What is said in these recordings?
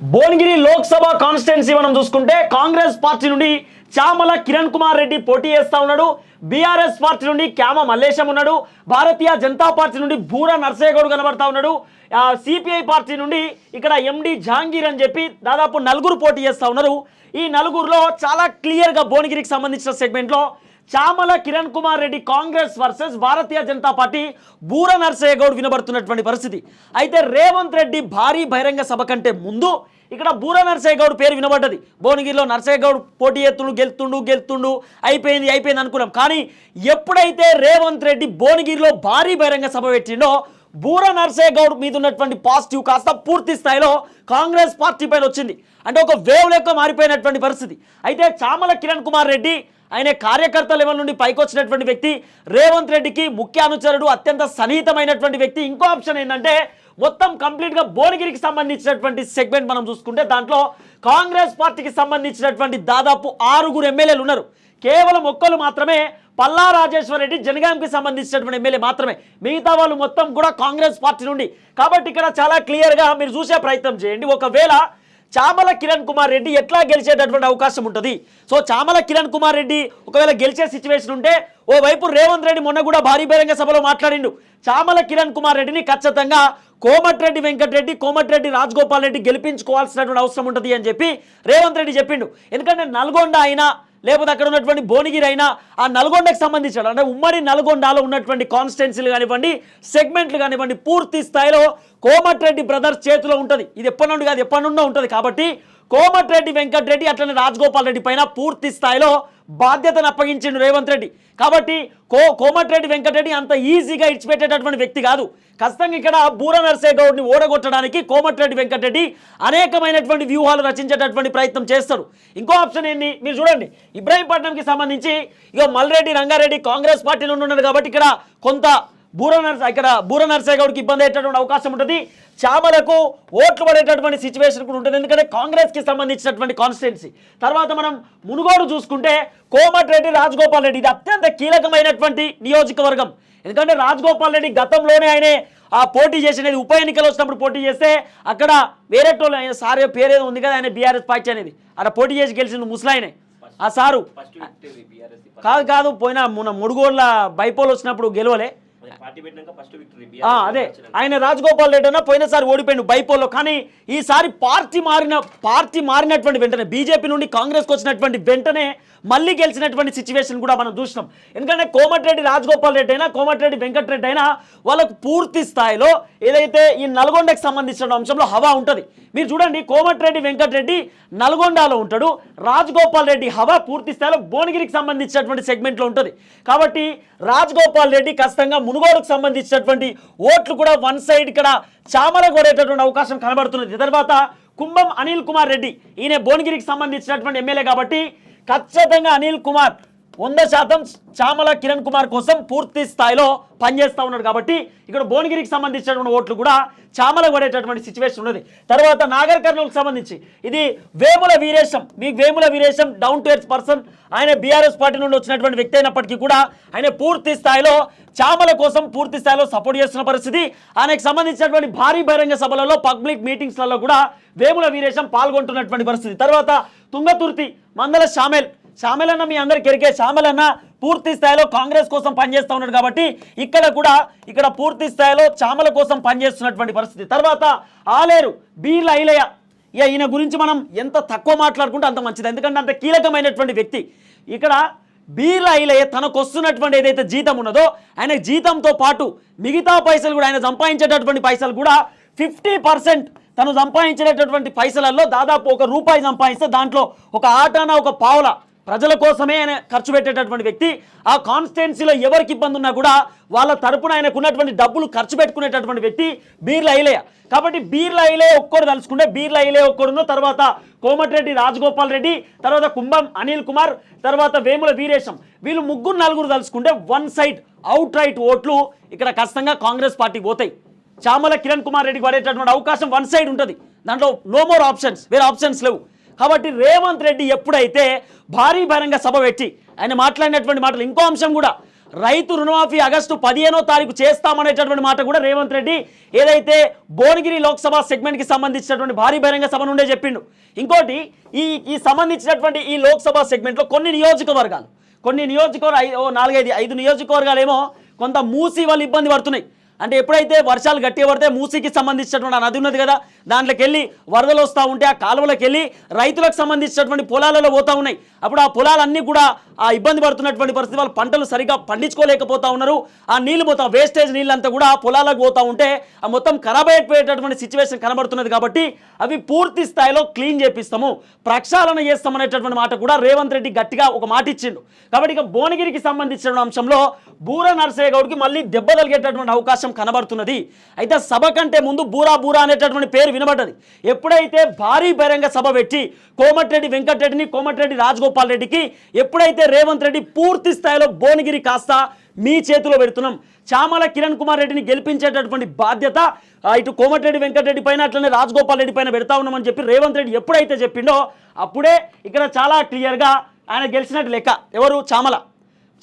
Bhuvanagiri Lok Sabha constituency మనం చూసుకుంటే Congress party నుండి చామల కిరణ్ కుమార్ రెడ్డి పోటీ చేస్తా ఉన్నాడు. బీఆర్ఎస్ పార్టీ నుండి క్యామ మల్లేశం ఉన్నాడు. భారతీయ జనతా పార్టీ నుండి బూర నర్సయ్యగౌడ్ కనబడతా ఉన్నాడు. సిపిఐ పార్టీ నుండి ఇక్కడ ఎండి జహాంగీర్ అని చెప్పి దాదాపు నలుగురు పోటీ చేస్తూ ఉన్నారు. ఈ నలుగురులో చాలా క్లియర్గా భువనగిరికి సంబంధించిన సెగ్మెంట్లో చామల కిరణ్ కుమార్ రెడ్డి కాంగ్రెస్ వర్సెస్ భారతీయ జనతా పార్టీ బూర నర్సయ్య గౌడ్ వినబడుతున్నటువంటి పరిస్థితి. అయితే రేవంత్ రెడ్డి భారీ బహిరంగ సభ కంటే ముందు ఇక్కడ బూర నర్సయ్య గౌడ్ పేరు వినబడ్డది. భువనగిరిలో నర్సయ్య గౌడ్ పోటీ ఎత్తుండు గెలుతుండు గెలుతుండు అయిపోయింది అయిపోయింది అనుకున్నాం. కానీ ఎప్పుడైతే రేవంత్ రెడ్డి భువనగిరిలో భారీ బహిరంగ సభ పెట్టిండో బూర నర్సయ్య గౌడ్ మీద ఉన్నటువంటి పాజిటివ్ కాస్త పూర్తి స్థాయిలో కాంగ్రెస్ పార్టీ పైన వచ్చింది. అంటే ఒక వేవ్ లెక్క మారిపోయినటువంటి పరిస్థితి. అయితే చామల కిరణ్ కుమార్ రెడ్డి ఆయన కార్యకర్త లెవెల్ నుండి పైకొచ్చినటువంటి వ్యక్తి. రేవంత్ రెడ్డికి ముఖ్య అనుచరుడు అత్యంత సన్నిహితమైనటువంటి వ్యక్తి. ఇంకో ఆప్షన్ ఏంటంటే మొత్తం కంప్లీట్గా భువనగిరికి సంబంధించినటువంటి సెగ్మెంట్ మనం చూసుకుంటే దాంట్లో కాంగ్రెస్ పార్టీకి సంబంధించినటువంటి దాదాపు ఆరుగురు ఎమ్మెల్యేలు ఉన్నారు. కేవలం ఒక్కరు మాత్రమే పల్లా రాజేశ్వర రెడ్డి జనగాంకి సంబంధించినటువంటి ఎమ్మెల్యే మాత్రమే. మిగతా వాళ్ళు మొత్తం కూడా కాంగ్రెస్ పార్టీ నుండి. కాబట్టి ఇక్కడ చాలా క్లియర్గా మీరు చూసే ప్రయత్నం చేయండి. ఒకవేళ చామల కిరణ్ కుమార్ రెడ్డి ఎట్లా గెలిచేటటువంటి అవకాశం ఉంటుంది? సో చామల కిరణ్ కుమార్ రెడ్డి ఒకవేళ గెలిచే సిచ్యువేషన్ ఉంటే ఓవైపు రేవంత్ రెడ్డి మొన్న కూడా భారీ బహిరంగ సభలో మాట్లాడిండు. చామల కిరణ్ కుమార్ రెడ్డిని ఖచ్చితంగా కోమటిరెడ్డి వెంకటరెడ్డి కోమటిరెడ్డి రాజగోపాల్ రెడ్డి గెలిపించుకోవాల్సినటువంటి అవసరం ఉంటుంది అని చెప్పి రేవంత్ రెడ్డి చెప్పిండు. ఎందుకంటే నల్గొండ అయినా లేకపోతే అక్కడ ఉన్నటువంటి భువనగిరి అయినా ఆ నల్గొండకు సంబంధించాడు అంటే ఉమ్మడి నల్గొండలో ఉన్నటువంటి కాన్స్టెన్సీలు కానివ్వండి సెగ్మెంట్లు కానివ్వండి పూర్తి స్థాయిలో కోమటిరెడ్డి బ్రదర్స్ చేతిలో ఉంటుంది. ఇది ఎప్పటి నుండి కాదు ఎప్పటి నుండో ఉంటుంది కాబట్టి కోమటిరెడ్డి వెంకటరెడ్డి అట్లనే రాజగోపాల్ రెడ్డి పైన పూర్తి స్థాయిలో బాధ్యతను అప్పగించిండు రేవంత్ రెడ్డి. కాబట్టి కో కోమటిరెడ్డి వెంకటరెడ్డి అంత ఈజీగా ఇడిచిపెట్టేటటువంటి వ్యక్తి కాదు. ఖచ్చితంగా ఇక్కడ బూర నర్సే గౌడ్ని ఓడగొట్టడానికి కోమటిరెడ్డి వెంకటరెడ్డి అనేకమైనటువంటి వ్యూహాలు రచించేటటువంటి ప్రయత్నం చేస్తాడు ఇంకో ఆప్షన్ ఏంటి మీరు చూడండి. ఇబ్రాహీంపట్నంకి సంబంధించి ఇక మల్రెడ్డి రంగారెడ్డి కాంగ్రెస్ పార్టీలో ఉన్నాడు కాబట్టి ఇక్కడ కొంత బూర నర్స ఇక్కడ బూర నర్సయ్య గౌడ్కి ఇబ్బంది అయ్యేటటువంటి అవకాశం ఉంటుంది. చామలకు ఓట్లు పడేటటువంటి సిచ్యువేషన్ కూడా ఉంటుంది. ఎందుకంటే కాంగ్రెస్కి సంబంధించినటువంటి కాన్స్టిట్యున్సీ తర్వాత మనం మునుగోడు చూసుకుంటే కోమటిరెడ్డి రాజగోపాల్ రెడ్డి. ఇది అత్యంత కీలకమైనటువంటి నియోజకవర్గం. ఎందుకంటే రాజగోపాల్ రెడ్డి గతంలోనే ఆయనే ఆ పోటీ చేసినది ఉప ఎన్నికలు వచ్చినప్పుడు పోటీ చేస్తే అక్కడ వేరే టోళ్ళు ఆయన సార్ పేరేదో ఉంది కదా ఆయన బీఆర్ఎస్ పార్టీ అనేది. అక్కడ పోటీ చేసి గెలిచింది ముసలాయనే. ఆ సారు. కాదు కాదు పోయిన మొన్న ముడుగోళ్ళ బైపోల్ వచ్చినప్పుడు గెలవలే. అదే. ఆయన రాజగోపాల్ రెడ్డి అన్న పోయినసారి ఓడిపోయిండు బైపోల్లో. కానీ ఈసారి పార్టీ మారిన పార్టీ మారినటువంటి వెంటనే బీజేపీ నుండి కాంగ్రెస్కి వచ్చినటువంటి వెంటనే మళ్ళీ గెలిచినటువంటి సిచ్యువేషన్ కూడా మనం చూసినాం. ఎందుకంటే కోమటిరెడ్డి రాజగోపాల్ రెడ్డి అయినా కోమటిరెడ్డి వెంకటరెడ్డి అయినా వాళ్ళకు పూర్తి స్థాయిలో ఏదైతే ఈ నల్గొండకు సంబంధించిన అంశంలో హవా ఉంటుంది. మీరు చూడండి కోమటిరెడ్డి వెంకటరెడ్డి నల్గొండలో ఉంటాడు. రాజగోపాల్ రెడ్డి హవా పూర్తి స్థాయిలో భువనగిరికి సంబంధించినటువంటి సెగ్మెంట్లో ఉంటుంది. కాబట్టి రాజగోపాల్ రెడ్డి ఖచ్చితంగా మునుగోడుకు సంబంధించినటువంటి ఓట్లు కూడా వన్ సైడ్ ఇక్కడ చామల కొడేటటువంటి అవకాశం కనబడుతున్నది. తర్వాత కుంభం అనిల్ కుమార్ రెడ్డి ఈయన భువనగిరికి సంబంధించినటువంటి ఎమ్మెల్యే కాబట్టి ఖచ్చితంగా అనిల్ కుమార్ వంద శాతం చామల కిరణ్ కుమార్ కోసం పూర్తి స్థాయిలో పనిచేస్తూ ఉన్నాడు కాబట్టి ఇక్కడ భువనగిరికి సంబంధించినటువంటి ఓట్లు కూడా చామల పడేటటువంటి సిచ్యువేషన్ ఉన్నది. తర్వాత నాగర్ కర్నూలుకు సంబంధించి ఇది వేముల వీరేశం. మీ Vemula Veeresham down to earth person ఆయన బీఆర్ఎస్ పార్టీ నుండి వచ్చినటువంటి వ్యక్తి అయినప్పటికీ కూడా ఆయన పూర్తి స్థాయిలో చామల కోసం పూర్తి స్థాయిలో సపోర్ట్ చేస్తున్న పరిస్థితి. ఆయనకు సంబంధించినటువంటి భారీ బహిరంగ సభలలో పబ్లిక్ మీటింగ్స్లలో కూడా వేముల వీరేశం పాల్గొంటున్నటువంటి పరిస్థితి. తర్వాత తుంగతుర్తి మందల షామేల్ శ్యామలన్న మీ అందరికి ఎరికే శ్యామలన్న పూర్తి స్థాయిలో కాంగ్రెస్ కోసం పనిచేస్తూ ఉన్నాడు కాబట్టి ఇక్కడ కూడా ఇక్కడ పూర్తి స్థాయిలో చామల కోసం పనిచేస్తున్నటువంటి పరిస్థితి. తర్వాత ఆలేరు బీర్ల ఐలయ్య. ఇక ఈయన గురించి మనం ఎంత తక్కువ మాట్లాడుకుంటే అంత మంచిది. ఎందుకంటే అంత కీలకమైనటువంటి వ్యక్తి. ఇక్కడ బీర్ల ఐలయ్య తనకు వస్తున్నటువంటి ఏదైతే జీతం ఉన్నదో ఆయన జీతంతో పాటు మిగతా పైసలు కూడా ఆయన సంపాదించేటటువంటి పైసలు కూడా ఫిఫ్టీ పర్సెంట్ తను సంపాదించేటటువంటి పైసలలో దాదాపు ఒక రూపాయి సంపాదిస్తే దాంట్లో ఒక ఆటన ఒక పావుల ప్రజల కోసమే ఆయన ఖర్చు పెట్టేటటువంటి వ్యక్తి. ఆ కాన్స్టిట్యున్సీలో ఎవరికి ఇబ్బంది ఉన్నా కూడా వాళ్ళ తరపున ఆయనకు ఉన్నటువంటి డబ్బులు ఖర్చు పెట్టుకునేటటువంటి వ్యక్తి బీర్ల ఐలయ్య. కాబట్టి బీర్ల ఐలయ్య ఒక్కడు తలుచుకుంటే బీర్ల ఐలయ్య ఒక్కడున్న తర్వాత కోమటిరెడ్డి రాజగోపాల్ రెడ్డి తర్వాత కుంభం అనిల్ కుమార్ తర్వాత వేముల వీరేశం. వీళ్ళు ముగ్గురు నలుగురు తలుచుకుంటే వన్ సైడ్ అవుట్ రైట్ ఓట్లు ఇక్కడ ఖచ్చితంగా కాంగ్రెస్ పార్టీ పోతాయి. చామల కిరణ్ కుమార్ రెడ్డికి పడేటటువంటి అవకాశం వన్ సైడ్ ఉంటుంది. దాంట్లో నో మోర్ ఆప్షన్స్. వేరే ఆప్షన్స్ లేవు. కాబట్టి రేవంత్ రెడ్డి ఎప్పుడైతే భారీ భారంగా సభ పెట్టి ఆయన మాట్లాడినటువంటి మాటలు ఇంకో అంశం కూడా రైతు రుణమాఫీ ఆగస్టు పదిహేనో తారీఖు చేస్తామనేటటువంటి మాట కూడా రేవంత్ రెడ్డి ఏదైతే భువనగిరి లోక్సభ సెగ్మెంట్కి సంబంధించినటువంటి భారీ బహిరంగ సభ నుండే చెప్పిండు. ఇంకోటి ఈ ఈ సంబంధించినటువంటి ఈ లోక్సభ సెగ్మెంట్లో కొన్ని నియోజకవర్గాలు కొన్ని నియోజకవర్గ ఐదు ఓ నాలుగైదు ఐదు నియోజకవర్గాలు ఏమో కొంత మూసి వాళ్ళు ఇబ్బంది పడుతున్నాయి. అంటే ఎప్పుడైతే వర్షాలు గట్టి పడితే మూసీకి సంబంధించినటువంటి ఆ నది ఉన్నది కదా దాంట్లోకి వెళ్ళి వరదలు వస్తూ ఉంటే ఆ కాలువలోకి వెళ్ళి రైతులకు సంబంధించినటువంటి పొలాలలో పోతూ ఉన్నాయి. అప్పుడు ఆ పొలాలన్నీ కూడా ఆ ఇబ్బంది పడుతున్నటువంటి పరిస్థితి. వాళ్ళు పంటలు సరిగా పండించుకోలేకపోతా ఉన్నారు. ఆ నీళ్ళు మొత్తం వేస్టేజ్ నీళ్ళంతా కూడా పొలాలకు పోతూ ఉంటే ఆ మొత్తం ఖరాబ్ అయిపోయేటటువంటి సిచ్యువేషన్ కనబడుతున్నది కాబట్టి అవి పూర్తి స్థాయిలో క్లీన్ చేపిస్తాము. ప్రక్షాళన చేస్తామనేటటువంటి మాట కూడా రేవంత్ రెడ్డి గట్టిగా ఒక మాట ఇచ్చిండు. కాబట్టి ఇక భువనగిరికి సంబంధించిన అంశంలో బూర నరసయ్య గౌడ్కి మళ్ళీ దెబ్బ తలిగేటటువంటి అవకాశం కనబడుతున్నది. అయితే సభ కంటే ముందు బూరా బూరా అనేటటువంటి పేరు వినబడ్డది. ఎప్పుడైతే భారీ బహిరంగ సభ పెట్టి కోమటిరెడ్డి వెంకటరెడ్డిని కోమటిరెడ్డి రాజగోపాల్ రెడ్డికి ఎప్పుడైతే రేవంత్ రెడ్డి పూర్తి స్థాయిలో భువనగిరి కాస్త మీ చేతిలో పెడుతున్నాం. చామల కిరణ్ కుమార్ రెడ్డిని గెలిపించేటటువంటి బాధ్యత ఇటు కోమటిరెడ్డి వెంకటరెడ్డి పైన అట్లనే రాజగోపాల్ రెడ్డి పైన పెడతా ఉన్నామని చెప్పి రేవంత్ రెడ్డి ఎప్పుడైతే చెప్పిండో అప్పుడే ఇక్కడ చాలా క్లియర్గా ఆయన గెలిచినట్టు లెక్క. ఎవరు? చామల.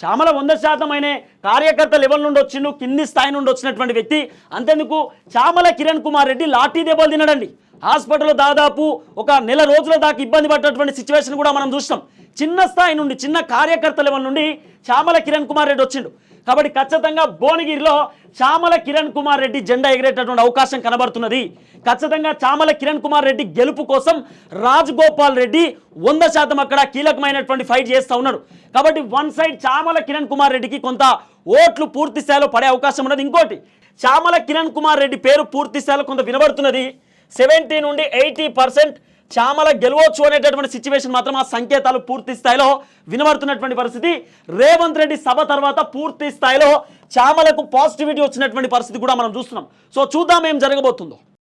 చామల వంద శాతం ఆయన కార్యకర్త లెవెల్ నుండి వచ్చిండు కింది స్థాయి నుండి వచ్చినటువంటి వ్యక్తి. అంతేందుకు? చామల కిరణ్ కుమార్ రెడ్డి లాఠీ దెబ్బలు తినడండి. హాస్పిటల్లో దాదాపు ఒక నెల రోజుల దాకా ఇబ్బంది పడ్డటువంటి సిచ్యువేషన్ కూడా మనం చూస్తాం చిన్న స్థాయి నుండి చిన్న కార్యకర్త లెవెల్ నుండి చామల కిరణ్ కుమార్ రెడ్డి వచ్చిండు. కాబట్టి ఖచ్చితంగా భువనగిరిలో చామల కిరణ్ కుమార్ రెడ్డి జెండా ఎగిరేటటువంటి అవకాశం కనబడుతున్నది. ఖచ్చితంగా చామల కిరణ్ కుమార్ రెడ్డి గెలుపు కోసం రాజగోపాల్ రెడ్డి వంద శాతం అక్కడ కీలకమైనటువంటి ఫైట్ చేస్తూ ఉన్నాడు. కాబట్టి వన్ సైడ్ చామల కిరణ్ కుమార్ రెడ్డికి కొంత ఓట్లు పూర్తి స్థాయిలో పడే అవకాశం ఉన్నది. ఇంకోటి చామల కిరణ్ కుమార్ రెడ్డి పేరు పూర్తి స్థాయిలో కొంత వినబడుతున్నది. సెవెంటీ నుండి ఎయిటీ పర్సెంట్ చామల గెలవచ్చు అనేటటువంటి సిచ్యువేషన్ మాత్రం ఆ సంకేతాలు పూర్తి స్థాయిలో వినబడుతున్నటువంటి పరిస్థితి. రేవంత్ రెడ్డి సభ తర్వాత పూర్తి స్థాయిలో చామలకు పాజిటివిటీ వచ్చినటువంటి పరిస్థితి కూడా మనం చూస్తున్నాం. సో చూద్దాం ఏం జరగబోతుందో.